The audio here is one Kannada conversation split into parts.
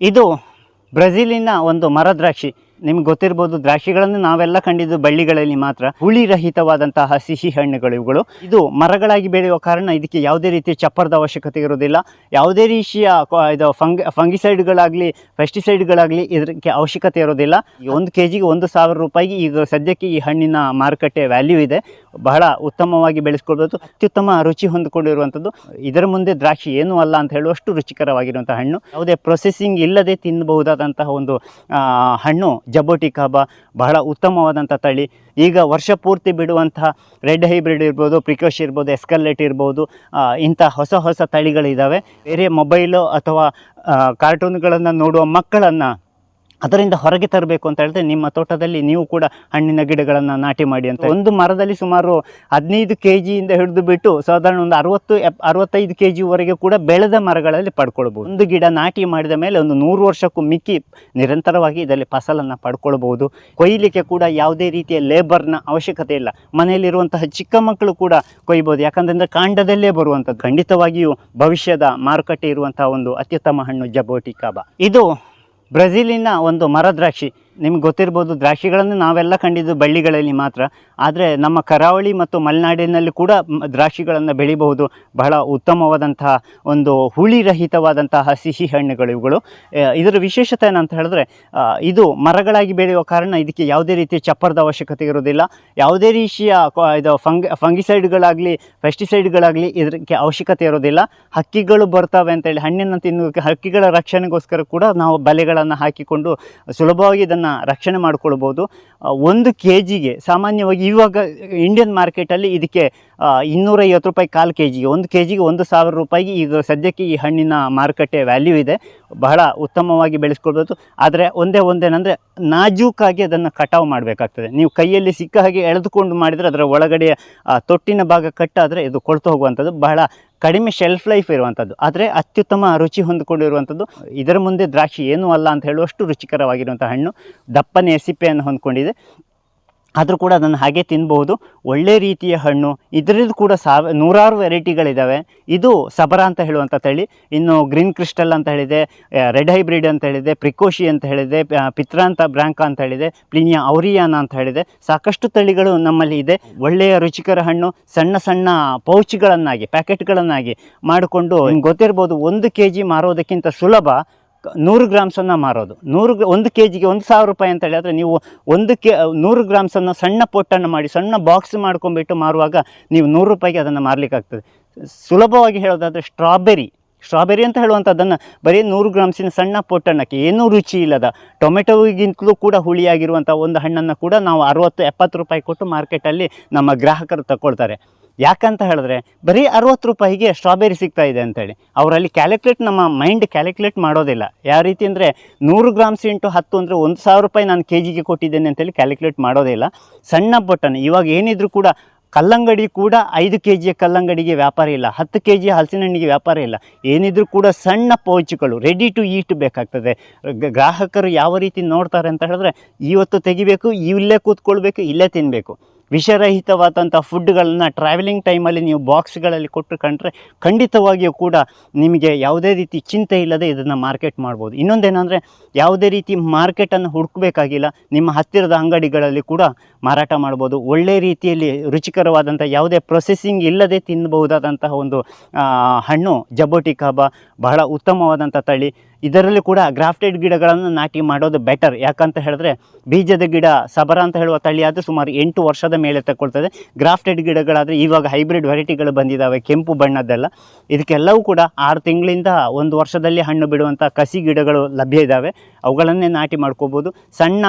ಇದು ಬ್ರೆಜಿಲಿನ ಒಂದು ಮರ ದ್ರಾಕ್ಷಿ ನಿಮ್ಗೆ ಗೊತ್ತಿರ್ಬೋದು, ದ್ರಾಕ್ಷಿಗಳನ್ನು ನಾವೆಲ್ಲ ಕಂಡಿದ್ದು ಬಳ್ಳಿಗಳಲ್ಲಿ ಮಾತ್ರ. ಹುಳಿ ರಹಿತವಾದಂತಹ ಸಿಹಿ ಹಣ್ಣುಗಳು ಇವುಗಳು. ಇದು ಮರಗಳಾಗಿ ಬೆಳೆಯುವ ಕಾರಣ ಇದಕ್ಕೆ ಯಾವುದೇ ರೀತಿಯ ಚಪ್ಪರದ ಅವಶ್ಯಕತೆ ಇರೋದಿಲ್ಲ ಯಾವುದೇ ರೀತಿಯ ಇದು ಫಂಗ್, ಫಂಗಿಸೈಡ್ಗಳಾಗಲಿ, ಪೆಸ್ಟಿಸೈಡ್ಗಳಾಗಲಿ ಇದಕ್ಕೆ ಅವಶ್ಯಕತೆ ಇರೋದಿಲ್ಲ ಈ ಒಂದು ಕೆ ಜಿಗೆ ಒಂದು ಸಾವಿರ ರೂಪಾಯಿಗೆ ಈಗ ಸದ್ಯಕ್ಕೆ ಈ ಹಣ್ಣಿನ ಮಾರುಕಟ್ಟೆ ವ್ಯಾಲ್ಯೂ ಇದೆ. ಬಹಳ ಉತ್ತಮವಾಗಿ ಬೆಳೆಸ್ಕೊಳ್ಬೋದು. ಅತ್ಯುತ್ತಮ ರುಚಿ ಹೊಂದಿಕೊಂಡಿರುವಂಥದ್ದು. ಇದರ ಮುಂದೆ ದ್ರಾಕ್ಷಿ ಏನೂ ಅಲ್ಲ ಅಂತ ಹೇಳುವಷ್ಟು ರುಚಿಕರವಾಗಿರುವಂಥ ಹಣ್ಣು. ಯಾವುದೇ ಪ್ರೊಸೆಸಿಂಗ್ ಇಲ್ಲದೆ ತಿನ್ನಬಹುದಾದಂತಹ ಒಂದು ಹಣ್ಣು ಜಬೋಟಿ ಕಾಬಾ ಬಹಳ ಉತ್ತಮವಾದಂಥ ತಳಿ. ಈಗ ವರ್ಷ ಪೂರ್ತಿ ಬಿಡುವಂಥ ರೆಡ್ ಹೈಬ್ರಿಡ್ ಇರ್ಬೋದು ಪ್ರಿಕೋಶ್ ಇರ್ಬೋದು ಎಸ್ಕಲ್ಲೆಟ್ ಇರ್ಬೋದು ಇಂಥ ಹೊಸ ಹೊಸ ತಳಿಗಳಿದ್ದಾವೆ ಬೇರೆ ಮೊಬೈಲು ಅಥವಾ ಕಾರ್ಟೂನ್ಗಳನ್ನು ನೋಡುವ ಮಕ್ಕಳನ್ನು ಅದರಿಂದ ಹೊರಗೆ ತರಬೇಕು ಅಂತ ಹೇಳಿದ್ರೆ ನಿಮ್ಮ ತೋಟದಲ್ಲಿ ನೀವು ಕೂಡ ಹಣ್ಣಿನ ಗಿಡಗಳನ್ನು ನಾಟಿ ಮಾಡಿ ಅಂತ. ಒಂದು ಮರದಲ್ಲಿ ಸುಮಾರು ಹದಿನೈದು ಕೆ ಜಿಯಿಂದ ಹಿಡಿದು ಬಿಟ್ಟು ಸಾಧಾರಣ ಒಂದು ಅರವತ್ತು ಅರವತ್ತೈದು ಕೆ ಜಿವರೆಗೆ ಕೂಡ ಬೆಳೆದ ಮರಗಳಲ್ಲಿ ಪಡ್ಕೊಳ್ಬೋದು. ಒಂದು ಗಿಡ ನಾಟಿ ಮಾಡಿದ ಮೇಲೆ ಒಂದು ನೂರು ವರ್ಷಕ್ಕೂ ಮಿಕ್ಕಿ ನಿರಂತರವಾಗಿ ಇದರಲ್ಲಿ ಫಸಲನ್ನು ಪಡ್ಕೊಳ್ಬೋದು. ಕೊಯ್ಲಿಕ್ಕೆ ಕೂಡ ಯಾವುದೇ ರೀತಿಯ ಲೇಬರ್ನ ಅವಶ್ಯಕತೆ ಇಲ್ಲ. ಮನೆಯಲ್ಲಿರುವಂತಹ ಚಿಕ್ಕ ಮಕ್ಕಳು ಕೂಡ ಕೊಯ್ಬೋದು. ಯಾಕಂತಂದರೆ ಕಾಂಡದಲ್ಲೇ ಬರುವಂಥದ್ದು. ಖಂಡಿತವಾಗಿಯೂ ಭವಿಷ್ಯದ ಮಾರುಕಟ್ಟೆ ಇರುವಂತಹ ಒಂದು ಅತ್ಯುತ್ತಮ ಹಣ್ಣು ಜಬೋಟಿ ಕಾಬಾ ಇದು ಬ್ರೆಜಿಲಿನ ಒಂದು ಮರ ದ್ರಾಕ್ಷಿ ನಿಮ್ಗೆ ಗೊತ್ತಿರ್ಬೋದು, ದ್ರಾಕ್ಷಿಗಳನ್ನು ನಾವೆಲ್ಲ ಕಂಡಿದ್ದು ಬಳ್ಳಿಗಳಲ್ಲಿ ಮಾತ್ರ. ಆದರೆ ನಮ್ಮ ಕರಾವಳಿ ಮತ್ತು ಮಲೆನಾಡಿನಲ್ಲಿ ಕೂಡ ದ್ರಾಕ್ಷಿಗಳನ್ನು ಬೆಳಿಬಹುದು. ಬಹಳ ಉತ್ತಮವಾದಂತಹ ಒಂದು ಹುಳಿ ರಹಿತವಾದಂತಹ ಸಿಹಿ ಹಣ್ಣುಗಳು ಇವುಗಳು. ಇದರ ವಿಶೇಷತೆ ಏನಂತ ಹೇಳಿದ್ರೆ ಇದು ಮರಗಳಾಗಿ ಬೆಳೆಯುವ ಕಾರಣ ಇದಕ್ಕೆ ಯಾವುದೇ ರೀತಿಯ ಚಪ್ಪರದ ಅವಶ್ಯಕತೆ ಇರೋದಿಲ್ಲ ಯಾವುದೇ ರೀತಿಯ ಇದು ಫಂಗ್, ಫಂಗಿಸೈಡ್ಗಳಾಗಲಿ, ಪೆಸ್ಟಿಸೈಡ್ಗಳಾಗಲಿ ಇದಕ್ಕೆ ಅವಶ್ಯಕತೆ ಇರೋದಿಲ್ಲ ಹಕ್ಕಿಗಳು ಬರ್ತವೆ ಅಂತೇಳಿ ಹಣ್ಣಿನ ತಿನ್ನುವ ಹಕ್ಕಿಗಳ ರಕ್ಷಣೆಗೋಸ್ಕರ ಕೂಡ ನಾವು ಬಲೆಗಳನ್ನು ಹಾಕಿಕೊಂಡು ಸುಲಭವಾಗಿ ಇದನ್ನು ರಕ್ಷಣೆ ಮಾಡಿಕೊಳ್ಬೋದು. ಒಂದು ಕೆ ಜಿಗೆ ಸಾಮಾನ್ಯವಾಗಿ ಇವಾಗ ಇಂಡಿಯನ್ ಮಾರ್ಕೆಟಲ್ಲಿ ಇದಕ್ಕೆ ಇನ್ನೂರೈವತ್ತು ರೂಪಾಯಿ ಕಾಲು ಕೆ ಜಿಗೆ ಒಂದು ಕೆ ಜಿಗೆ ಒಂದು ಸಾವಿರ ರೂಪಾಯಿಗೆ ಈಗ ಸದ್ಯಕ್ಕೆ ಈ ಹಣ್ಣಿನ ಮಾರುಕಟ್ಟೆ ವ್ಯಾಲ್ಯೂ ಇದೆ. ಬಹಳ ಉತ್ತಮವಾಗಿ ಬೆಳೆಸ್ಕೊಳ್ಬೋದು. ಆದರೆ ಒಂದೇ ಒಂದೇನಂದರೆ ನಾಜೂಕಾಗಿ ಅದನ್ನು ಕಟಾವು ಮಾಡಬೇಕಾಗ್ತದೆ. ನೀವು ಕೈಯಲ್ಲಿ ಸಿಕ್ಕ ಹಾಗೆ ಎಳೆದುಕೊಂಡು ಮಾಡಿದರೆ ಅದರ ಒಳಗಡೆ ತೊಟ್ಟಿನ ಭಾಗ ಕಟ್ಟಾದರೆ ಇದು ಕೊಳ್ತು ಹೋಗುವಂಥದ್ದು. ಬಹಳ ಕಡಿಮೆ ಶೆಲ್ಫ್ ಲೈಫ್ ಇರುವಂಥದ್ದು. ಆದರೆ ಅತ್ಯುತ್ತಮ ರುಚಿ ಹೊಂದಿಕೊಂಡಿರುವಂಥದ್ದು. ಇದರ ಮುಂದೆ ದ್ರಾಕ್ಷಿ ಏನೂ ಅಲ್ಲ ಅಂತ ಹೇಳುವಷ್ಟು ರುಚಿಕರವಾಗಿರುವಂಥ ಹಣ್ಣು. ದಪ್ಪನೆ ಸಿಪ್ಪೆಯನ್ನು ಹೊಂದ್ಕೊಂಡಿದೆ. ಆದರೂ ಕೂಡ ಅದನ್ನು ಹಾಗೆ ತಿನ್ಬೋದು ಒಳ್ಳೆ ರೀತಿಯ ಹಣ್ಣು, ಇದರದ್ದು ಕೂಡ ಸಾವ, ನೂರಾರು ವೆರೈಟಿಗಳಿದ್ದಾವೆ ಇದು ಸಬರ ಅಂತ ಹೇಳುವಂಥ ತಳಿ. ಇನ್ನು ಗ್ರೀನ್ ಕ್ರಿಸ್ಟಲ್ ಅಂತ ಹೇಳಿದೆ ರೆಡ್ ಹೈಬ್ರಿಡ್ ಅಂತ ಹೇಳಿದೆ, ಪ್ರಿಕೋಶಿ ಅಂತ ಹೇಳಿದೆ ಪಿತ್ರಾಂತ, ಬ್ರಾಂಕ ಅಂತ ಹೇಳಿದೆ, ಪ್ಲಿನಿಯಾ, ಔರಿಯಾನ ಅಂತ ಹೇಳಿದೆ. ಸಾಕಷ್ಟು ತಳಿಗಳು ನಮ್ಮಲ್ಲಿ ಇದೆ. ಒಳ್ಳೆಯ ರುಚಿಕರ ಹಣ್ಣು, ಸಣ್ಣ ಸಣ್ಣ ಪೌಚ್ಗಳನ್ನಾಗಿ, ಪ್ಯಾಕೆಟ್ಗಳನ್ನಾಗಿ ಮಾಡಿಕೊಂಡು ಗೊತ್ತಿರ್ಬೋದು ಒಂದು ಕೆ ಜಿ ಮಾರೋದಕ್ಕಿಂತ ಸುಲಭ ನೂರು ಗ್ರಾಮ್ಸನ್ನು ಮಾರೋದು. ನೂರು ಒಂದು ಕೆ ಜಿಗೆ ಒಂದು ಸಾವಿರ ರೂಪಾಯಿ ಅಂತ ಹೇಳಿದ್ರೆ ನೀವು ಒಂದು ಕೆ ನೂರು ಗ್ರಾಮ್ಸನ್ನು ಸಣ್ಣ ಪೊಟ್ಟನ್ನು ಮಾಡಿ, ಸಣ್ಣ ಬಾಕ್ಸ್ ಮಾಡ್ಕೊಂಡ್ಬಿಟ್ಟು ಮಾರುವಾಗ ನೀವು ನೂರು ರೂಪಾಯಿಗೆ ಅದನ್ನು ಮಾರಲಿಕ್ಕಾಗ್ತದೆ ಸುಲಭವಾಗಿ ಹೇಳೋದಾದರೆ ಸ್ಟ್ರಾಬೆರಿ ಸ್ಟ್ರಾಬೆರಿ ಅಂತ ಹೇಳುವಂಥದ್ದನ್ನು ಬರೀ ನೂರು ಗ್ರಾಮ್ಸಿನ ಸಣ್ಣ ಪೊಟ್ಟಣ್ಣಕ್ಕೆ ಏನೂ ರುಚಿ ಇಲ್ಲದ, ಟೊಮೆಟೊಗಿಂತಲೂ ಕೂಡ ಹುಳಿಯಾಗಿರುವಂಥ ಒಂದು ಹಣ್ಣನ್ನು ಕೂಡ ನಾವು ಅರುವತ್ತು, ಎಪ್ಪತ್ತು ರೂಪಾಯಿ ಕೊಟ್ಟು ಮಾರ್ಕೆಟಲ್ಲಿ ನಮ್ಮ ಗ್ರಾಹಕರು ತಗೊಳ್ತಾರೆ. ಯಾಕಂತ ಹೇಳಿದ್ರೆ ಬರೀ ಅರುವತ್ತು ರೂಪಾಯಿಗೆ ಸ್ಟ್ರಾಬೆರಿ ಸಿಗ್ತಾ ಇದೆ ಅಂತೇಳಿ. ಅವರಲ್ಲಿ ಕ್ಯಾಲ್ಕುಲೇಟ್ ನಮ್ಮ ಮೈಂಡ್ ಕ್ಯಾಲ್ಕುಲೇಟ್ ಮಾಡೋದಿಲ್ಲ. ಯಾವ ರೀತಿ ಅಂದರೆ ನೂರು ಗ್ರಾಮ್ಸ್ ಇಂಟು ಹತ್ತು ಅಂದರೆ ಒಂದು ಸಾವಿರ ರೂಪಾಯಿ ನಾನು ಕೆ ಜಿಗೆ ಕೊಟ್ಟಿದ್ದೇನೆ ಅಂತೇಳಿ ಕ್ಯಾಲ್ಕುಲೇಟ್ ಮಾಡೋದಿಲ್ಲ. ಸಣ್ಣ ಬಟನ್ ಇವಾಗ ಏನಿದ್ರು ಕೂಡ ಕಲ್ಲಂಗಡಿ ಕೂಡ ಐದು ಕೆ ಜಿಯ ಕಲ್ಲಂಗಡಿಗೆ ವ್ಯಾಪಾರ ಇಲ್ಲ. ಹತ್ತು ಕೆ ಜಿ ಹಲಸಿನ ಹಣ್ಣಿಗೆ ವ್ಯಾಪಾರ ಇಲ್ಲ. ಏನಿದ್ರು ಕೂಡ ಸಣ್ಣ ಪೌಚ್ಗಳು ರೆಡಿ ಟು ಈಟ್ ಬೇಕಾಗ್ತದೆ. ಗ್ರಾಹಕರು ಯಾವ ರೀತಿ ನೋಡ್ತಾರೆ ಅಂತ ಹೇಳಿದ್ರೆ, ಇವತ್ತು ತೆಗಿಬೇಕು, ಇಲ್ಲೇ ಕೂತ್ಕೊಳ್ಬೇಕು, ಇಲ್ಲೇ ತಿನ್ನಬೇಕು ವಿಷರಹಿತವಾದಂಥ ಫುಡ್ಗಳನ್ನು ಟ್ರಾವೆಲಿಂಗ್ ಟೈಮಲ್ಲಿ ನೀವು ಬಾಕ್ಸ್ಗಳಲ್ಲಿ ಕೊಟ್ಟು ಕಂಡ್ರೆ ಖಂಡಿತವಾಗಿಯೂ ಕೂಡ ನಿಮಗೆ ಯಾವುದೇ ರೀತಿ ಚಿಂತೆ ಇಲ್ಲದೆ ಇದನ್ನು ಮಾರ್ಕೆಟ್ ಮಾಡ್ಬೋದು. ಇನ್ನೊಂದೇನೆಂದರೆ ಯಾವುದೇ ರೀತಿ ಮಾರ್ಕೆಟನ್ನು ಹುಡುಕಬೇಕಾಗಿಲ್ಲ, ನಿಮ್ಮ ಹತ್ತಿರದ ಅಂಗಡಿಗಳಲ್ಲಿ ಕೂಡ ಮಾರಾಟ ಮಾಡ್ಬೋದು. ಒಳ್ಳೆ ರೀತಿಯಲ್ಲಿ ರುಚಿಕರವಾದಂಥ ಯಾವುದೇ ಪ್ರೊಸೆಸಿಂಗ್ ಇಲ್ಲದೆ ತಿನ್ನಬಹುದಾದಂತಹ ಒಂದು ಹಣ್ಣು ಜಬೋಟಿ ಕಾಬ ಬಹಳ ಉತ್ತಮವಾದಂಥ ತಳಿ ಇದರಲ್ಲಿ ಕೂಡ ಗ್ರಾಫ್ಟೆಡ್ ಗಿಡಗಳನ್ನು ನಾಟಿ ಮಾಡೋದು ಬೆಟರ್ ಯಾಕಂತ ಹೇಳಿದ್ರೆ, ಬೀಜದ ಗಿಡ, ಸಬರ ಅಂತ ಹೇಳುವ ತಳಿ ಆದರೆ ಸುಮಾರು ಎಂಟು ವರ್ಷದ ಮೇಲೆ ತಗೊಳ್ತದೆ. ಗ್ರಾಫ್ಟೆಡ್ ಗಿಡಗಳಾದರೆ ಇವಾಗ ಹೈಬ್ರಿಡ್ ವೆರೈಟಿಗಳು ಬಂದಿದ್ದಾವೆ ಕೆಂಪು ಬಣ್ಣದ್ದೆಲ್ಲ. ಇದಕ್ಕೆಲ್ಲವೂ ಕೂಡ ಆರು ತಿಂಗಳಿಂದ ಒಂದು ವರ್ಷದಲ್ಲಿ ಹಣ್ಣು ಬಿಡುವಂಥ ಕಸಿ ಗಿಡಗಳು ಲಭ್ಯ ಇದ್ದಾವೆ ಅವುಗಳನ್ನೇ ನಾಟಿ ಮಾಡ್ಕೋಬೋದು. ಸಣ್ಣ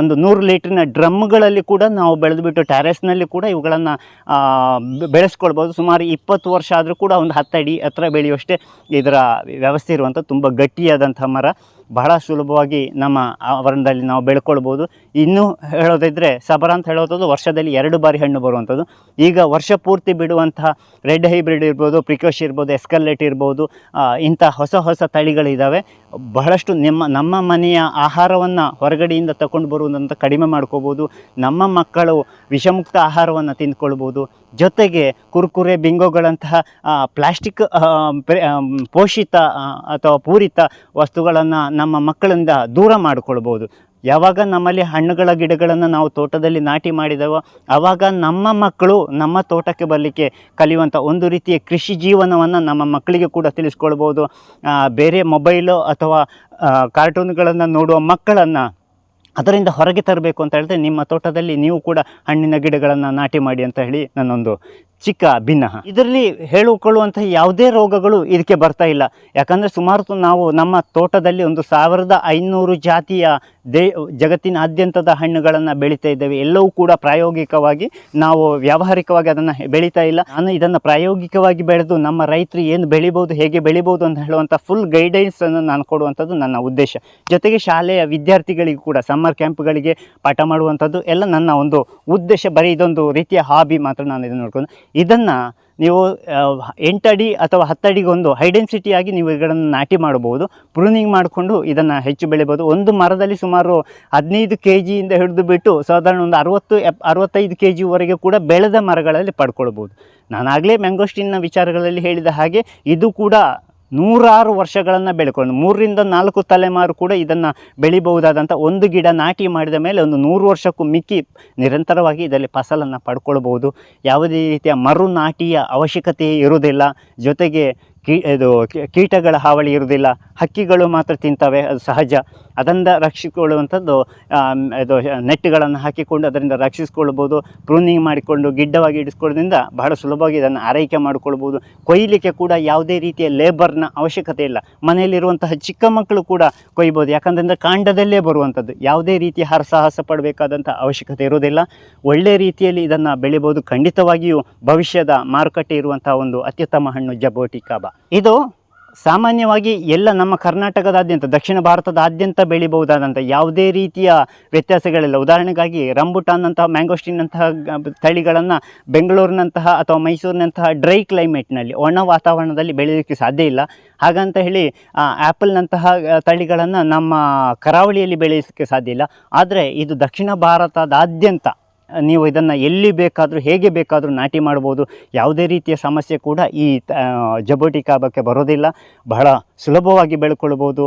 ಒಂದು ನೂರು ಲೀಟ್ರಿನ ಡ್ರಮ್ಗಳಲ್ಲಿ ಕೂಡ ನಾವು ಬೆಳೆದುಬಿಟ್ಟು ಟ್ಯಾರೆಸ್ನಲ್ಲಿ ಕೂಡ ಇವುಗಳನ್ನು ಬೆಳೆಸ್ಕೊಳ್ಬೋದು. ಸುಮಾರು ಇಪ್ಪತ್ತು ವರ್ಷ ಆದರೂ ಕೂಡ ಒಂದು ಹತ್ತಡಿ ಹತ್ರ ಬೆಳೆಯುವಷ್ಟೇ ಇದರ ವ್ಯವಸ್ಥೆ ಇರುವಂಥ ತುಂಬ ಗಟ್ಟಿಯಾದಂಥ ಮರ. ಬಹಳ ಸುಲಭವಾಗಿ ನಮ್ಮ ಆವರಣದಲ್ಲಿ ನಾವು ಬೆಳ್ಕೊಳ್ಬೋದು. ಇನ್ನೂ ಹೇಳೋದಿದ್ರೆ, ಸಬರ ಅಂತ ಹೇಳೋದು ವರ್ಷದಲ್ಲಿ ಎರಡು ಬಾರಿ ಹಣ್ಣು ಬರುವಂಥದ್ದು. ಈಗ ವರ್ಷ ಪೂರ್ತಿ ಬಿಡುವಂತಹ ರೆಡ್ ಹೈಬ್ರಿಡ್ ಇರ್ಬೋದು ಪ್ರಿಕೋಶ್ ಇರ್ಬೋದು, ಎಸ್ಕಲೇಟ್ ಇರ್ಬೋದು ಇಂಥ ಹೊಸ ಹೊಸ ತಳಿಗಳಿದ್ದಾವೆ ಬಹಳಷ್ಟು ನಿಮ್ಮ, ನಮ್ಮ ಮನೆಯ ಆಹಾರವನ್ನು ಹೊರಗಡೆಯಿಂದ ತಗೊಂಡು ಬರುವುದಂತ ಕಡಿಮೆ ಮಾಡ್ಕೋಬೋದು. ನಮ್ಮ ಮಕ್ಕಳು ವಿಷಮುಕ್ತ ಆಹಾರವನ್ನು ತಿಂದ್ಕೊಳ್ಬೋದು. ಜೊತೆಗೆ ಕುರ್ಕುರೆ, ಬಿಂಗೋಗಳಂತಹ ಪ್ಲಾಸ್ಟಿಕ್ ಪೋಷಿತ ಅಥವಾ ಪೂರಿತ ವಸ್ತುಗಳನ್ನು ನಮ್ಮ ಮಕ್ಕಳಿಂದ ದೂರ ಮಾಡಿಕೊಳ್ಬೋದು. ಯಾವಾಗ ನಮ್ಮಲ್ಲಿ ಹಣ್ಣುಗಳ ಗಿಡಗಳನ್ನು ನಾವು ತೋಟದಲ್ಲಿ ನಾಟಿ ಮಾಡಿದವೋ ಆವಾಗ ನಮ್ಮ ಮಕ್ಕಳು ನಮ್ಮ ತೋಟಕ್ಕೆ ಬರಲಿಕ್ಕೆ ಕಲಿಯುವಂಥ ಒಂದು ರೀತಿಯ ಕೃಷಿ ಜೀವನವನ್ನು ನಮ್ಮ ಮಕ್ಕಳಿಗೆ ಕೂಡ ತಿಳಿಸ್ಕೊಳ್ಬೋದು. ಬೇರೆ ಮೊಬೈಲು ಅಥವಾ ಕಾರ್ಟೂನ್ಗಳನ್ನು ನೋಡುವ ಮಕ್ಕಳನ್ನು ಅದರಿಂದ ಹೊರಗೆ ತರಬೇಕು ಅಂತ ಹೇಳಿದ್ರೆ ನಿಮ್ಮ ತೋಟದಲ್ಲಿ ನೀವು ಕೂಡ ಹಣ್ಣಿನ ಗಿಡಗಳನ್ನು ನಾಟಿ ಮಾಡಿ ಅಂತ ಹೇಳಿ ನನ್ನೊಂದು ಚಿಕ್ಕ ಭಿನ್ನ. ಇದರಲ್ಲಿ ಹೇಳಿಕೊಳ್ಳುವಂತಹ ಯಾವುದೇ ರೋಗಗಳು ಇದಕ್ಕೆ ಬರ್ತಾ ಇಲ್ಲ. ಯಾಕಂದರೆ ಸುಮಾರು ನಾವು ನಮ್ಮ ತೋಟದಲ್ಲಿ ಒಂದು ಸಾವಿರದ ಐನೂರು ಜಾತಿಯ ದೇ, ಜಗತ್ತಿನಾದ್ಯಂತದ ಹಣ್ಣುಗಳನ್ನು ಬೆಳೀತಾ ಇದ್ದೇವೆ. ಎಲ್ಲವೂ ಕೂಡ ಪ್ರಾಯೋಗಿಕವಾಗಿ ನಾವು ವ್ಯಾವಹಾರಿಕವಾಗಿ ಅದನ್ನು ಬೆಳೀತಾ ಇಲ್ಲ. ನಾನು ಇದನ್ನು ಪ್ರಾಯೋಗಿಕವಾಗಿ ಬೆಳೆದು ನಮ್ಮ ರೈತರು ಏನು ಬೆಳಿಬೋದು ಹೇಗೆ ಬೆಳಿಬೋದು ಅಂತ ಹೇಳುವಂಥ ಫುಲ್ ಗೈಡೆನ್ಸನ್ನು ನಾನು ಕೊಡುವಂಥದ್ದು ನನ್ನ ಉದ್ದೇಶ. ಜೊತೆಗೆ ಶಾಲೆಯ ವಿದ್ಯಾರ್ಥಿಗಳಿಗೂ ಕೂಡ ಸಮ್ಮರ್ ಕ್ಯಾಂಪ್ಗಳಿಗೆ ಪಾಠ ಮಾಡುವಂಥದ್ದು ಎಲ್ಲ ನನ್ನ ಒಂದು ಉದ್ದೇಶ. ಬರೀ ಇದೊಂದು ರೀತಿಯ ಹಾಬಿ ಮಾತ್ರ ನಾನು ಇದನ್ನು ನೋಡ್ಕೊಂಡು ಇದನ್ನು ನೀವು ಎಂಟಡಿ ಅಥವಾ ಹತ್ತಡಿಗೊಂದು ಹೈಡೆನ್ಸಿಟಿಯಾಗಿ ನೀವು ಇವುಗಳನ್ನು ನಾಟಿ ಮಾಡಬಹುದು. ಪ್ರೂನಿಂಗ್ ಮಾಡಿಕೊಂಡು ಇದನ್ನು ಹೆಚ್ಚು ಬೆಳಿಬೋದು. ಒಂದು ಮರದಲ್ಲಿ ಸುಮಾರು ಹದಿನೈದು ಕೆ ಜಿಯಿಂದ ಹಿಡಿದು ಬಿಟ್ಟು ಸಾಧಾರಣ ಒಂದು ಅರವತ್ತು ಎಪ್ ಅರವತ್ತೈದು ಕೆ ಜಿವರೆಗೆ ಕೂಡ ಬೆಳೆದ ಮರಗಳಲ್ಲಿ ಪಡ್ಕೊಳ್ಬೋದು ನಾನಾಗಲೇ ಮ್ಯಾಂಗೋಸ್ಟಿನ್ನ ವಿಚಾರಗಳಲ್ಲಿ ಹೇಳಿದ ಹಾಗೆ ಇದು ಕೂಡ ನೂರಾರು ವರ್ಷಗಳನ್ನು ಬೆಳ್ಕೊಂಡು ಮೂರರಿಂದ ನಾಲ್ಕು ತಲೆಮಾರು ಕೂಡ ಇದನ್ನು ಬೆಳಿಬಹುದಾದಂಥ ಒಂದು ಗಿಡ ನಾಟಿ ಮಾಡಿದ ಮೇಲೆ ಒಂದು ನೂರು ವರ್ಷಕ್ಕೂ ಮಿಕ್ಕಿ ನಿರಂತರವಾಗಿ ಇದರಲ್ಲಿ ಫಸಲನ್ನು ಪಡ್ಕೊಳ್ಬೋದು ಯಾವುದೇ ರೀತಿಯ ಮರು ನಾಟಿಯ ಅವಶ್ಯಕತೆ ಇರುವುದಿಲ್ಲ. ಜೊತೆಗೆ ಕೀ ಇದು ಕೀಟಗಳ ಹಾವಳಿ ಇರುವುದಿಲ್ಲ. ಹಕ್ಕಿಗಳು ಮಾತ್ರ ತಿಂತವೆ, ಅದು ಸಹಜ. ಅದರಿಂದ ರಕ್ಷಿಸಿಕೊಳ್ಳುವಂಥದ್ದು ಇದು ನೆಟ್ಗಳನ್ನು ಹಾಕಿಕೊಂಡು ಅದರಿಂದ ರಕ್ಷಿಸಿಕೊಳ್ಬೋದು ಪ್ರೂನಿಂಗ್ ಮಾಡಿಕೊಂಡು, ಗಿಡ್ಡವಾಗಿ ಇಡಿಸ್ಕೊಳ್ಳೋದ್ರಿಂದ ಬಹಳ ಸುಲಭವಾಗಿ ಇದನ್ನು ಆರೈಕೆ ಮಾಡಿಕೊಳ್ಬೋದು ಕೊಯ್ಲಿಕ್ಕೆ ಕೂಡ ಯಾವುದೇ ರೀತಿಯ ಲೇಬರ್ನ ಅವಶ್ಯಕತೆ ಇಲ್ಲ. ಮನೆಯಲ್ಲಿರುವಂತಹ ಚಿಕ್ಕ ಮಕ್ಕಳು ಕೂಡ ಕೊಯ್ಬೋದು. ಯಾಕಂತಂದರೆ ಕಾಂಡದಲ್ಲೇ ಬರುವಂಥದ್ದು. ಯಾವುದೇ ರೀತಿಯ ಹರಸಾಹಸ ಪಡಬೇಕಾದಂಥ ಅವಶ್ಯಕತೆ ಇರೋದಿಲ್ಲ ಒಳ್ಳೆಯ ರೀತಿಯಲ್ಲಿ ಇದನ್ನು ಬೆಳಿಬೋದು. ಖಂಡಿತವಾಗಿಯೂ ಭವಿಷ್ಯದ ಮಾರುಕಟ್ಟೆ ಇರುವಂತಹ ಒಂದು ಅತ್ಯುತ್ತಮ ಹಣ್ಣು ಜಬೋಟಿ ಕಾಬಾ ಇದು ಸಾಮಾನ್ಯವಾಗಿ ಎಲ್ಲ ನಮ್ಮ ಕರ್ನಾಟಕದಾದ್ಯಂತ, ದಕ್ಷಿಣ ಭಾರತದಾದ್ಯಂತ ಬೆಳಿಬಹುದಾದಂಥ ಯಾವುದೇ ರೀತಿಯ ವ್ಯತ್ಯಾಸಗಳಿಲ್ಲ. ಉದಾಹರಣೆಗಾಗಿ ರಂಬುಟಾನ್ನಂತಹ ಅಂತಹ ಮ್ಯಾಂಗೋಸ್ಟಿನಂತಹ ತಳಿಗಳನ್ನು ಬೆಂಗಳೂರಿನಂತಹ ಅಥವಾ ಮೈಸೂರಿನಂತಹ ಡ್ರೈ ಕ್ಲೈಮೇಟ್ನಲ್ಲಿ, ಒಣ ವಾತಾವರಣದಲ್ಲಿ ಬೆಳೆಯೋದಕ್ಕೆ ಸಾಧ್ಯ ಇಲ್ಲ. ಹಾಗಂತ ಹೇಳಿ ಆ್ಯಪಲ್ನಂತಹ ತಳಿಗಳನ್ನು ನಮ್ಮ ಕರಾವಳಿಯಲ್ಲಿ ಬೆಳೆಯೋಕ್ಕೆ ಸಾಧ್ಯ ಇಲ್ಲ. ಆದರೆ ಇದು ದಕ್ಷಿಣ ಭಾರತದಾದ್ಯಂತ ನೀವು ಇದನ್ನು ಎಲ್ಲಿ ಬೇಕಾದರೂ, ಹೇಗೆ ಬೇಕಾದರೂ ನಾಟಿ ಮಾಡ್ಬೋದು. ಯಾವುದೇ ರೀತಿಯ ಸಮಸ್ಯೆ ಕೂಡ ಈ ತ- ಜಬೋಟಿ ಕಾಬಕ್ಕೆ ಬರೋದಿಲ್ಲ. ಬಹಳ ಸುಲಭವಾಗಿ ಬೆಳ್ಕೊಳ್ಬೋದು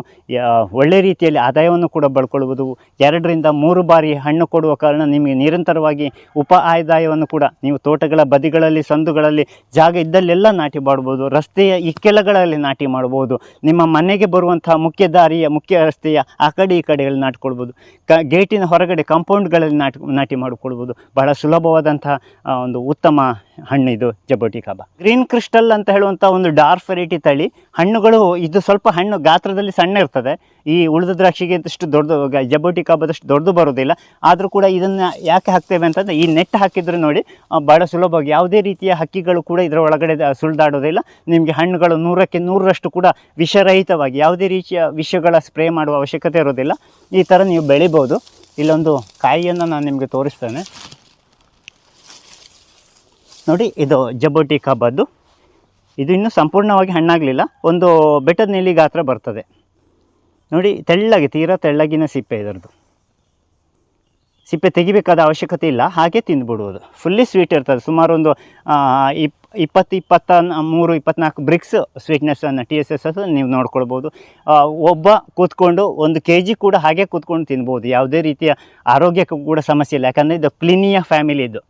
ಒಳ್ಳೆ ರೀತಿಯಲ್ಲಿ ಆದಾಯವನ್ನು ಕೂಡ ಬೆಳ್ಕೊಳ್ಬೋದು ಎರಡರಿಂದ ಮೂರು ಬಾರಿ ಹಣ್ಣು ಕೊಡುವ ಕಾರಣ ನಿಮಗೆ ನಿರಂತರವಾಗಿ ಉಪ ಆದಾಯವನ್ನು ಕೂಡ ನೀವು ತೋಟಗಳ ಬದಿಗಳಲ್ಲಿ, ಸಂದುಗಳಲ್ಲಿ, ಜಾಗ ಇದ್ದಲ್ಲೆಲ್ಲ ನಾಟಿ ಮಾಡ್ಬೋದು ರಸ್ತೆಯ ಇಕ್ಕೆಲಗಳಲ್ಲಿ ನಾಟಿ ಮಾಡ್ಬೋದು ನಿಮ್ಮ ಮನೆಗೆ ಬರುವಂತಹ ಮುಖ್ಯ ದಾರಿಯ, ಮುಖ್ಯ ರಸ್ತೆಯ ಆ ಕಡೆ ಈ ಕಡೆಗಳಲ್ಲಿ ನಾಟ್ಕೊಳ್ಬೋದು ಕ, ಗೇಟಿನ ಹೊರಗಡೆ ಕಾಂಪೌಂಡ್ಗಳಲ್ಲಿ ನಾಟಿ ನಾಟಿ ಮಾಡಿಕೊಳ್ಬೋದು ಬಹಳ ಸುಲಭವಾದಂತಹ ಒಂದು ಉತ್ತಮ ಹಣ್ಣು ಇದು ಜಬೋಟಿ ಕಾಬ. ಗ್ರೀನ್ ಕ್ರಿಸ್ಟಲ್ ಅಂತ ಹೇಳುವಂಥ ಒಂದು ಡಾರ್ಕ್ ವೆರೈಟಿ ತಳಿ. ಹಣ್ಣುಗಳು ಇದು ಸ್ವಲ್ಪ ಹಣ್ಣು ಗಾತ್ರದಲ್ಲಿ ಸಣ್ಣ ಇರ್ತದೆ. ಈ ಉಳಿದ ದ್ರಾಕ್ಷಿಗೆ ಅಷ್ಟು ದೊಡ್ಡದು ಜಬೋಟಿ ಕಾಬದಷ್ಟು ದೊಡ್ಡದು ಬರೋದಿಲ್ಲ. ಆದರೂ ಕೂಡ ಇದನ್ನು ಯಾಕೆ ಹಾಕ್ತೇವೆ ಅಂತಂದರೆ ಈ ನೆಟ್ ಹಾಕಿದ್ರೆ ನೋಡಿ ಭಾಳ ಸುಲಭವಾಗಿ ಯಾವುದೇ ರೀತಿಯ ಹಕ್ಕಿಗಳು ಕೂಡ ಇದರ ಒಳಗಡೆ ಸುಳಿದಾಡೋದಿಲ್ಲ. ನಿಮಗೆ ಹಣ್ಣುಗಳು ನೂರಕ್ಕೆ ನೂರರಷ್ಟು ಕೂಡ ವಿಷರಹಿತವಾಗಿ ಯಾವುದೇ ರೀತಿಯ ವಿಷಗಳ ಸ್ಪ್ರೇ ಮಾಡುವ ಅವಶ್ಯಕತೆ ಇರೋದಿಲ್ಲ. ಈ ಥರ ನೀವು ಬೆಳಿಬೋದು. ಇಲ್ಲೊಂದು ಕಾಯಿಯನ್ನು ನಾನು ನಿಮಗೆ ತೋರಿಸ್ತೇನೆ. ನೋಡಿ, ಇದು ಜಬೋಟಿ ಕಬದ್ದು ಇದು ಇನ್ನೂ ಸಂಪೂರ್ಣವಾಗಿ ಹಣ್ಣಾಗಲಿಲ್ಲ. ಒಂದು ಬೆಟ್ಟದ ನೆಲ್ಲಿ ಗಾತ್ರ ಬರ್ತದೆ. ನೋಡಿ, ತೆಳ್ಳಗೆ, ತೀರಾ ತೆಳ್ಳಗಿನ ಸಿಪ್ಪೆ ಇದರದ್ದು. ಸಿಪ್ಪೆ ತೆಗಿಬೇಕಾದ ಅವಶ್ಯಕತೆ ಇಲ್ಲ, ಹಾಗೆ ತಿಂದುಬಿಡುವುದು. ಫುಲ್ಲಿ ಸ್ವೀಟ್ ಇರ್ತದೆ. ಸುಮಾರು ಒಂದು ಇಪ್, ಇಪ್ಪತ್ತು, ಇಪ್ಪತ್ತ, ಮೂರು, ಇಪ್ಪತ್ನಾಲ್ಕು ಬ್ರಿಕ್ಸ್ ಸ್ವೀಟ್ನೆಸ್ಸನ್ನು ಟಿ ಎಸ್ ಎಸ್ ನೀವು ನೋಡ್ಕೊಳ್ಬೋದು. ಒಬ್ಬ ಕೂತ್ಕೊಂಡು ಒಂದು ಕೆ ಜಿ ಕೂಡ ಹಾಗೆ ಕೂತ್ಕೊಂಡು ತಿನ್ಬೋದು. ಯಾವುದೇ ರೀತಿಯ ಆರೋಗ್ಯಕ್ಕೂ ಕೂಡ ಸಮಸ್ಯೆ ಇಲ್ಲ. ಯಾಕಂದರೆ ಇದು ಪ್ಲಿನಿಯ ಫ್ಯಾಮಿಲಿ ಇದು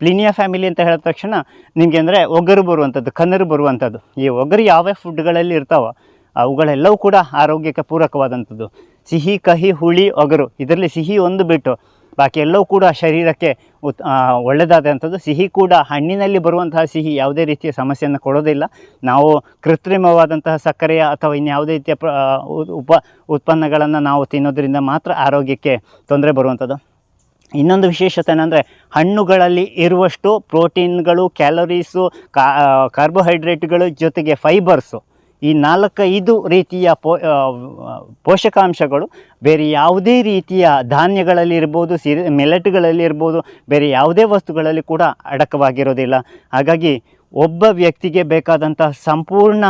ಪ್ಲಿನಿಯಾ ಫ್ಯಾಮಿಲಿ ಅಂತ ಹೇಳಿದ ತಕ್ಷಣ ನಿಮಗೆ ಅಂದರೆ ಒಗರು ಬರುವಂಥದ್ದು ಕನ್ನರು ಬರುವಂಥದ್ದು ಈ ಒಗರು ಯಾವ್ಯಾವ ಫುಡ್ಗಳಲ್ಲಿ ಇರ್ತಾವೋ ಅವುಗಳೆಲ್ಲವೂ ಕೂಡ ಆರೋಗ್ಯಕ್ಕೆ ಪೂರಕವಾದಂಥದ್ದು. ಸಿಹಿ, ಕಹಿ, ಹುಳಿ, ಒಗರು, ಇದರಲ್ಲಿ ಸಿಹಿ ಒಂದು ಬಿಟ್ಟು ಬಾಕಿ ಎಲ್ಲವೂ ಕೂಡ ಶರೀರಕ್ಕೆ ಉತ್ ಒಳ್ಳೆಯದಾದಂಥದ್ದು ಸಿಹಿ ಕೂಡ ಹಣ್ಣಿನಲ್ಲಿ ಬರುವಂತಹ ಸಿಹಿ ಯಾವುದೇ ರೀತಿಯ ಸಮಸ್ಯೆಯನ್ನು ಕೊಡೋದಿಲ್ಲ. ನಾವು ಕೃತ್ರಿಮವಾದಂತಹ ಸಕ್ಕರೆಯ ಅಥವಾ ಇನ್ಯಾವುದೇ ರೀತಿಯ ಪ್ರ ಉಪ ಉತ್ಪನ್ನಗಳನ್ನು ನಾವು ತಿನ್ನೋದರಿಂದ ಮಾತ್ರ ಆರೋಗ್ಯಕ್ಕೆ ತೊಂದರೆ ಬರುವಂಥದ್ದು. ಇನ್ನೊಂದು ವಿಶೇಷತೆ ಏನಂದರೆ ಹಣ್ಣುಗಳಲ್ಲಿ ಇರುವಷ್ಟು ಪ್ರೋಟೀನ್ಗಳು, ಕ್ಯಾಲರೀಸು ಕಾರ್ಬೋಹೈಡ್ರೇಟ್ಗಳು ಜೊತೆಗೆ ಫೈಬರ್ಸು. ಈ ನಾಲ್ಕೈದು ರೀತಿಯ ಪೋ ಪೋಷಕಾಂಶಗಳು ಬೇರೆ ಯಾವುದೇ ರೀತಿಯ ಧಾನ್ಯಗಳಲ್ಲಿ ಇರ್ಬೋದು, ಸಿರಿ, ಮಿಲೆಟ್ಗಳಲ್ಲಿ ಇರ್ಬೋದು, ಬೇರೆ ಯಾವುದೇ ವಸ್ತುಗಳಲ್ಲಿ ಕೂಡ ಅಡಕವಾಗಿರೋದಿಲ್ಲ. ಹಾಗಾಗಿ ಒಬ್ಬ ವ್ಯಕ್ತಿಗೆ ಬೇಕಾದಂಥ ಸಂಪೂರ್ಣ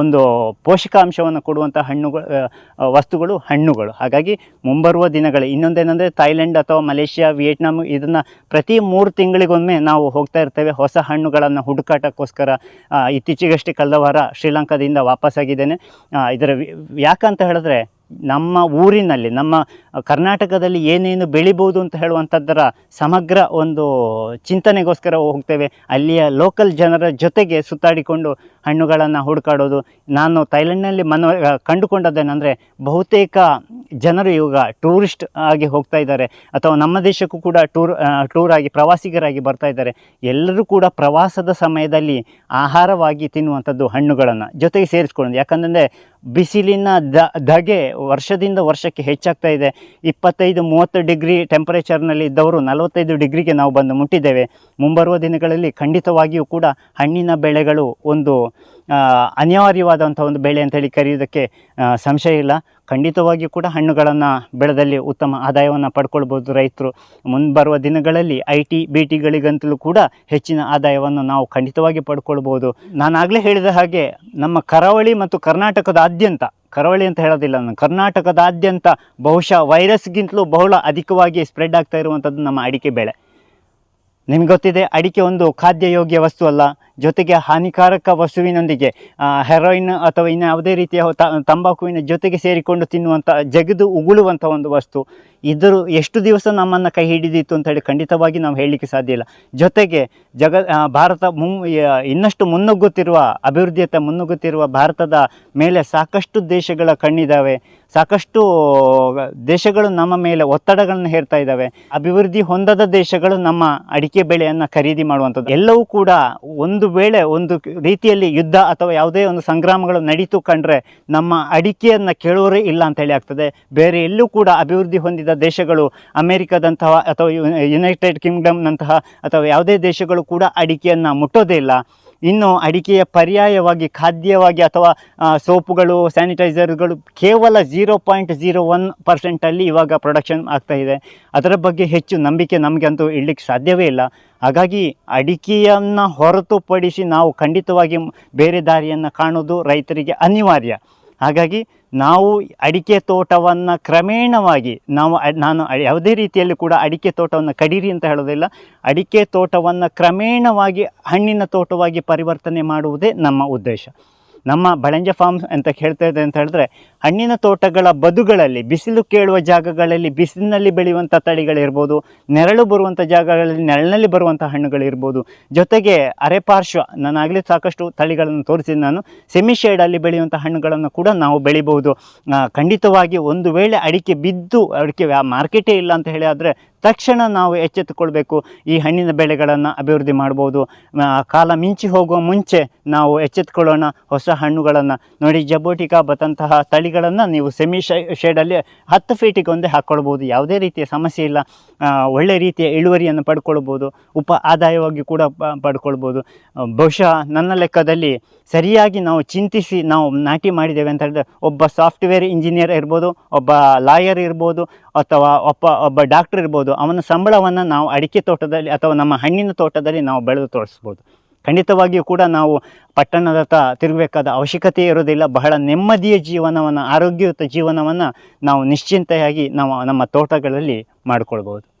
ಒಂದು ಪೋಷಕಾಂಶವನ್ನು ಕೊಡುವಂಥ ಹಣ್ಣುಗಳು ವಸ್ತುಗಳು ಹಣ್ಣುಗಳು. ಹಾಗಾಗಿ ಮುಂಬರುವ ದಿನಗಳು ಇನ್ನೊಂದೇನೆಂದರೆ ಥೈಲ್ಯಾಂಡ್ ಅಥವಾ ಮಲೇಷ್ಯಾ, ವಿಯೆಟ್ನಾಮ್ ಇದನ್ನು ಪ್ರತಿ ಮೂರು ತಿಂಗಳಿಗೊಮ್ಮೆ ನಾವು ಹೋಗ್ತಾ ಇರ್ತೇವೆ. ಹೊಸ ಹಣ್ಣುಗಳನ್ನು ಹುಡುಕಾಟಕ್ಕೋಸ್ಕರ ಇತ್ತೀಚೆಗಷ್ಟೇ ಕಳೆದ ವಾರ ಶ್ರೀಲಂಕಾದಿಂದ ವಾಪಸ್ಸಾಗಿದ್ದೇನೆ. ಇದರ ಯಾಕಂತ ಹೇಳಿದ್ರೆ ನಮ್ಮ ಊರಿನಲ್ಲಿ, ನಮ್ಮ ಕರ್ನಾಟಕದಲ್ಲಿ ಏನೇನು ಬೆಳಿಬೋದು ಅಂತ ಹೇಳುವಂಥದ್ದರ ಸಮಗ್ರ ಒಂದು ಚಿಂತನೆಗೋಸ್ಕರ ಹೋಗ್ತೇವೆ. ಅಲ್ಲಿಯ ಲೋಕಲ್ ಜನರ ಜೊತೆಗೆ ಸುತ್ತಾಡಿಕೊಂಡು ಹಣ್ಣುಗಳನ್ನು ಹುಡುಕಾಡೋದು. ನಾನು ಥೈಲ್ಯಾಂಡ್ನಲ್ಲಿ ಮನೋ, ಕಂಡುಕೊಂಡದ್ದೇನೆಂದರೆ ಬಹುತೇಕ ಜನರು ಇವಾಗ ಟೂರಿಸ್ಟ್ ಆಗಿ ಹೋಗ್ತಾ ಇದ್ದಾರೆ. ಅಥವಾ ನಮ್ಮ ದೇಶಕ್ಕೂ ಕೂಡ ಟೂರ್ ಟೂರ್ ಆಗಿ ಪ್ರವಾಸಿಗರಾಗಿ ಬರ್ತಾ ಇದ್ದಾರೆ. ಎಲ್ಲರೂ ಕೂಡ ಪ್ರವಾಸದ ಸಮಯದಲ್ಲಿ ಆಹಾರವಾಗಿ ತಿನ್ನುವಂಥದ್ದು ಹಣ್ಣುಗಳನ್ನು ಜೊತೆಗೆ ಸೇರಿಸ್ಕೊಳ್ಳೋದು. ಯಾಕಂದರೆ ಬಿಸಿಲಿನ ದ, ಧಗೆ ವರ್ಷದಿಂದ ವರ್ಷಕ್ಕೆ ಹೆಚ್ಚಾಗ್ತಾ ಇದೆ. ಇಪ್ಪತ್ತೈದು, ಮೂವತ್ತು ಡಿಗ್ರಿ ಟೆಂಪರೇಚರ್ನಲ್ಲಿ ಇದ್ದವರು ನಲವತ್ತೈದು ಡಿಗ್ರಿಗೆ ನಾವು ಬಂದು ಮುಟ್ಟಿದ್ದೇವೆ. ಮುಂಬರುವ ದಿನಗಳಲ್ಲಿ ಖಂಡಿತವಾಗಿಯೂ ಕೂಡ ಹಣ್ಣಿನ ಬೆಳೆಗಳು ಒಂದು ಅನಿವಾರ್ಯವಾದಂಥ ಒಂದು ಬೆಳೆ ಅಂತೇಳಿ ಕರೆಯೋದಕ್ಕೆ ಸಂಶಯ ಇಲ್ಲ. ಖಂಡಿತವಾಗಿಯೂ ಕೂಡ ಹಣ್ಣುಗಳನ್ನು ಬೆಳೆದಲ್ಲಿ ಉತ್ತಮ ಆದಾಯವನ್ನು ಪಡ್ಕೊಳ್ಬೋದು ರೈತರು. ಮುಂಬರುವ ದಿನಗಳಲ್ಲಿ ಐ ಟಿ ಬಿ ಟಿಗಳಿಗಂತಲೂ ಕೂಡ ಹೆಚ್ಚಿನ ಆದಾಯವನ್ನು ನಾವು ಖಂಡಿತವಾಗಿ ಪಡ್ಕೊಳ್ಬೋದು. ನಾನಾಗಲೇ ಹೇಳಿದ ಹಾಗೆ, ನಮ್ಮ ಕರಾವಳಿ ಮತ್ತು ಕರ್ನಾಟಕದಾದ್ಯಂತ, ಕರಾವಳಿ ಅಂತ ಹೇಳೋದಿಲ್ಲ ನಾನು ಕರ್ನಾಟಕದಾದ್ಯಂತ ಬಹುಶಃ ವೈರಸ್ಗಿಂತಲೂ ಬಹಳ ಅಧಿಕವಾಗಿ ಸ್ಪ್ರೆಡ್ ಆಗ್ತಾ ಇರುವಂಥದ್ದು ನಮ್ಮ ಅಡಿಕೆ ಬೆಳೆ. ನಿಮ್ಗೆ ಗೊತ್ತಿದೆ, ಅಡಿಕೆ ಒಂದು ಖಾದ್ಯ ಯೋಗ್ಯ ವಸ್ತು ಅಲ್ಲ. ಜೊತೆಗೆ ಹಾನಿಕಾರಕ ವಸ್ತುವಿನೊಂದಿಗೆ ಹೆರೋಯಿನ್ ಅಥವಾ ಇನ್ನು ಯಾವುದೇ ರೀತಿಯ ತಂಬಾಕುವಿನ ಜೊತೆಗೆ ಸೇರಿಕೊಂಡು ತಿನ್ನುವಂಥ ಜಗಿದು ಉಗುಳುವಂಥ ಒಂದು ವಸ್ತು. ಇದ್ದರೂ ಎಷ್ಟು ದಿವಸ ನಮ್ಮನ್ನು ಕೈ ಹಿಡಿದಿತ್ತು ಅಂತ ಹೇಳಿ ಖಂಡಿತವಾಗಿ ನಾವು ಹೇಳಲಿಕ್ಕೆ ಸಾಧ್ಯ ಇಲ್ಲ. ಜೊತೆಗೆ ಜಗ ಭಾರತ ಮುಂ ಇನ್ನಷ್ಟು ಮುನ್ನುಗ್ಗುತ್ತಿರುವ, ಅಭಿವೃದ್ಧಿಯತ್ತ ಮುನ್ನುಗ್ಗುತ್ತಿರುವ ಭಾರತದ ಮೇಲೆ ಸಾಕಷ್ಟು ದೇಶಗಳ ಕಣ್ಣಿದ್ದಾವೆ ಸಾಕಷ್ಟು ದೇಶಗಳು ನಮ್ಮ ಮೇಲೆ ಒತ್ತಡಗಳನ್ನು ಹೇರ್ತಾ ಇದ್ದಾವೆ ಅಭಿವೃದ್ಧಿ ಹೊಂದದ ದೇಶಗಳು ನಮ್ಮ ಅಡಿಕೆ ಬೆಳೆಯನ್ನು ಖರೀದಿ ಮಾಡುವಂಥದ್ದು ಎಲ್ಲವೂ ಕೂಡ ಒಂದು ವೇಳೆ ಒಂದು ರೀತಿಯಲ್ಲಿ ಯುದ್ಧ ಅಥವಾ ಯಾವುದೇ ಒಂದು ಸಂಗ್ರಾಮಗಳು ನಡೀತು ಕಂಡ್ರೆ ನಮ್ಮ ಅಡಿಕೆಯನ್ನು ಕೇಳೋರೇ ಇಲ್ಲ ಅಂತ ಹೇಳಿ ಆಗ್ತದೆ. ಬೇರೆ ಎಲ್ಲೂ ಕೂಡ ಅಭಿವೃದ್ಧಿ ಹೊಂದಿದ ದೇಶಗಳು ಅಮೆರಿಕದಂತಹ ಅಥವಾ ಯುನೈಟೆಡ್ ಕಿಂಗ್ಡಮ್ನಂತಹ ಅಥವಾ ಯಾವುದೇ ದೇಶಗಳು ಕೂಡ ಅಡಿಕೆಯನ್ನು ಮುಟ್ಟೋದೇ ಇಲ್ಲ. ಇನ್ನು ಅಡಿಕೆಯ ಪರ್ಯಾಯವಾಗಿ, ಖಾದ್ಯವಾಗಿ ಅಥವಾ ಸೋಪುಗಳು, ಸ್ಯಾನಿಟೈಸರ್ಗಳು ಕೇವಲ ಝೀರೋ ಪಾಯಿಂಟ್ ಝೀರೋ ಒನ್ ಪರ್ಸೆಂಟಲ್ಲಿ ಇವಾಗ ಪ್ರೊಡಕ್ಷನ್ ಆಗ್ತಾ ಇದೆ. ಅದರ ಬಗ್ಗೆ ಹೆಚ್ಚು ನಂಬಿಕೆ ನಮಗಂತೂ ಇಡಲಿಕ್ಕೆ ಸಾಧ್ಯವೇ ಇಲ್ಲ. ಹಾಗಾಗಿ ಅಡಿಕೆಯನ್ನು ಹೊರತುಪಡಿಸಿ ನಾವು ಖಂಡಿತವಾಗಿ ಬೇರೆ ದಾರಿಯನ್ನು ಕಾಣೋದು ರೈತರಿಗೆ ಅನಿವಾರ್ಯ. ಹಾಗಾಗಿ ನಾವು ಅಡಿಕೆ ತೋಟವನ್ನು ಕ್ರಮೇಣವಾಗಿ ನಾವು ನಾನು ಯಾವುದೇ ರೀತಿಯಲ್ಲಿ ಕೂಡ ಅಡಿಕೆ ತೋಟವನ್ನು ಕಡೀರಿ ಅಂತ ಹೇಳೋದಿಲ್ಲ. ಅಡಿಕೆ ತೋಟವನ್ನು ಕ್ರಮೇಣವಾಗಿ ಹಣ್ಣಿನ ತೋಟವಾಗಿ ಪರಿವರ್ತನೆ ಮಾಡುವುದೇ ನಮ್ಮ ಉದ್ದೇಶ. ನಮ್ಮ ಬಳಂಜ ಫಾರ್ಮ್ ಅಂತ ಹೇಳ್ತಾ ಇದೆ ಅಂತ ಹೇಳಿದ್ರೆ, ಹಣ್ಣಿನ ತೋಟಗಳ ಬದುಗಳಲ್ಲಿ, ಬಿಸಿಲು ಕೇಳುವ ಜಾಗಗಳಲ್ಲಿ, ಬಿಸಿಲಿನಲ್ಲಿ ಬೆಳೆಯುವಂಥ ತಳಿಗಳಿರ್ಬೋದು, ನೆರಳು ಬರುವಂಥ ಜಾಗಗಳಲ್ಲಿ, ನೆರಳಿನಲ್ಲಿ ಬರುವಂಥ ಹಣ್ಣುಗಳಿರ್ಬೋದು. ಜೊತೆಗೆ ಅರೆಪಾರ್ಶ್ವ ನಾನು ಆಗಲೇ ಸಾಕಷ್ಟು ತಳಿಗಳನ್ನು ತೋರಿಸಿದ ನಾನು ಸೆಮಿ ಶೇಡಲ್ಲಿ ಬೆಳೆಯುವಂಥ ಹಣ್ಣುಗಳನ್ನು ಕೂಡ ನಾವು ಬೆಳಿಬಹುದು. ಖಂಡಿತವಾಗಿ ಒಂದು ವೇಳೆ ಅಡಿಕೆ ಬಿದ್ದು, ಅಡಿಕೆ ಮಾರ್ಕೆಟೇ ಇಲ್ಲ ಅಂತ ಹೇಳಿ ಆದರೆ ತಕ್ಷಣ ನಾವು ಎಚ್ಚೆತ್ತುಕೊಳ್ಬೇಕು. ಈ ಹಣ್ಣಿನ ಬೆಳೆಗಳನ್ನು ಅಭಿವೃದ್ಧಿ ಮಾಡ್ಬೋದು. ಕಾಲ ಮಿಂಚಿ ಹೋಗುವ ಮುಂಚೆ ನಾವು ಎಚ್ಚೆತ್ತುಕೊಳ್ಳೋಣ. ಹೊಸ ಹಣ್ಣುಗಳನ್ನು ನೋಡಿ, ಜಬೋಟಿಕಾ ಬತ್ತಂತಹ ತಳಿಗಳನ್ನು ನೀವು ಸೆಮಿ ಶೇಡಲ್ಲಿ ಹತ್ತು ಫೀಟಿಗೆ ಒಂದೇ ಹಾಕ್ಕೊಳ್ಬೋದು ಯಾವುದೇ ರೀತಿಯ ಸಮಸ್ಯೆ ಇಲ್ಲ. ಒಳ್ಳೆ ರೀತಿಯ ಇಳುವರಿಯನ್ನು ಪಡ್ಕೊಳ್ಬೋದು. ಉಪ ಆದಾಯವಾಗಿ ಕೂಡ ಪಡ್ಕೊಳ್ಬೋದು. ಬಹುಶಃ ನನ್ನ ಲೆಕ್ಕದಲ್ಲಿ ಸರಿಯಾಗಿ ನಾವು ಚಿಂತಿಸಿ ನಾವು ನಾಟಿ ಮಾಡಿದ್ದೇವೆ ಅಂತ ಹೇಳಿದ್ರೆ ಒಬ್ಬ ಸಾಫ್ಟ್ವೇರ್ ಇಂಜಿನಿಯರ್ ಇರ್ಬೋದು, ಒಬ್ಬ ಲಾಯರ್ ಇರ್ಬೋದು, ಅಥವಾ ಒಬ್ಬ ಒಬ್ಬ ಡಾಕ್ಟರ್ ಇರ್ಬೋದು, ಅವನ ಸಂಬಳವನ್ನು ನಾವು ಅಡಿಕೆ ತೋಟದಲ್ಲಿ ಅಥವಾ ನಮ್ಮ ಹಣ್ಣಿನ ತೋಟದಲ್ಲಿ ನಾವು ಬೆಳೆದು ತೋರಿಸ್ಬೋದು. ಖಂಡಿತವಾಗಿಯೂ ಕೂಡ ನಾವು ಪಟ್ಟಣದತ್ತ ತಿರುಗಬೇಕಾದ ಅವಶ್ಯಕತೆ ಇರೋದಿಲ್ಲ. ಬಹಳ ನೆಮ್ಮದಿಯ ಜೀವನವನ್ನು, ಆರೋಗ್ಯಯುತ ಜೀವನವನ್ನು ನಾವು ನಿಶ್ಚಿಂತೆಯಾಗಿ ನಾವು ನಮ್ಮ ತೋಟಗಳಲ್ಲಿ ಮಾಡಿಕೊಳ್ಬೋದು